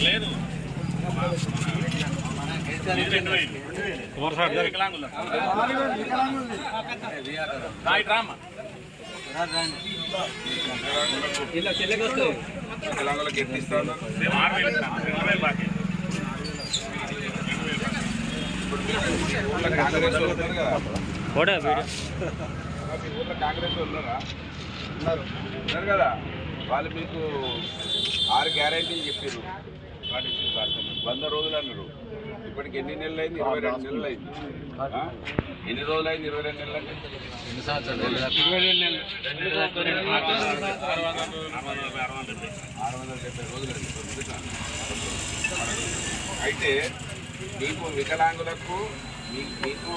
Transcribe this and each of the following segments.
లేదు వికలాంగులు రాయి డ్రామా వికలాంగులకు ఎట్టి ఇస్తా కాంగ్రెస్ వాళ్ళు కదా కాంగ్రెస్ ఉన్నారా ఉన్నారు ఉన్నారు కదా వాళ్ళు మీకు ఆరు గ్యారంటీ చెప్పారు వంద రోజులు అన్నారు. ఇప్పటికి ఎన్ని నెలలు అయింది ఇరవై రెండు నెలలు అయింది? ఎన్ని రోజులు అయింది ఇరవై రెండు నెలలు అంటే? ఇరవై రెండు నెలలు. ఆరు వందల ఆరు వందల డెబ్బై రోజులు. అయితే మీకు వికలాంగులకు మీకు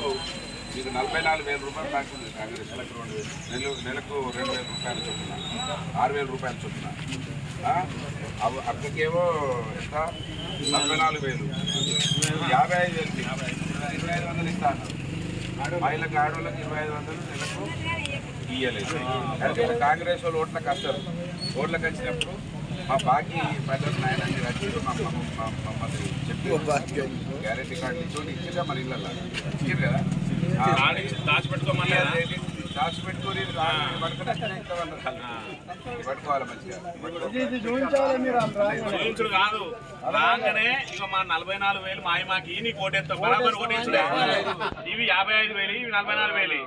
మీకు నలభై నాలుగు వేల రూపాయలు ఉంది. కాంగ్రెస్ నెలకు రెండు వేలు. నెలకు నెలకు రెండు వేల రూపాయలు చొప్పున. ఆరు వేల రూపాయలు చొప్పున. అక్కడికేమో ఎంత? నలభై నాలుగు వేలు. యాభై ఐదు వేలు. ఇరవై ఐదు వందలు ఇస్తా అన్నారు. మహిళలకు ఆడవాళ్ళకి ఇరవై ఐదు వందలు నెలకు ఇయ్యలేదు. కాంగ్రెస్ వాళ్ళు ఓట్లకు వస్తారు ఓట్లకు వచ్చినప్పుడు మా బాకీ ప్రజలకు నాయన మీరు వచ్చి మా మా- మా- మమ్మల్ని చెప్పి గ్యారెంటీ కార్డులు ఇచ్చి ఇచ్చిందా మన ఇళ్ళల్లో. ఇచ్చింది కదా కాదు. రాగానే ఇక మా నలభై నాలుగు వేలు మాయ మాకి నీ కోటేస్తాం బరాబర్ కోటేసుడే ఇవి యాభై ఐదు వేలు ఇవి నలభై నాలుగు వేలు.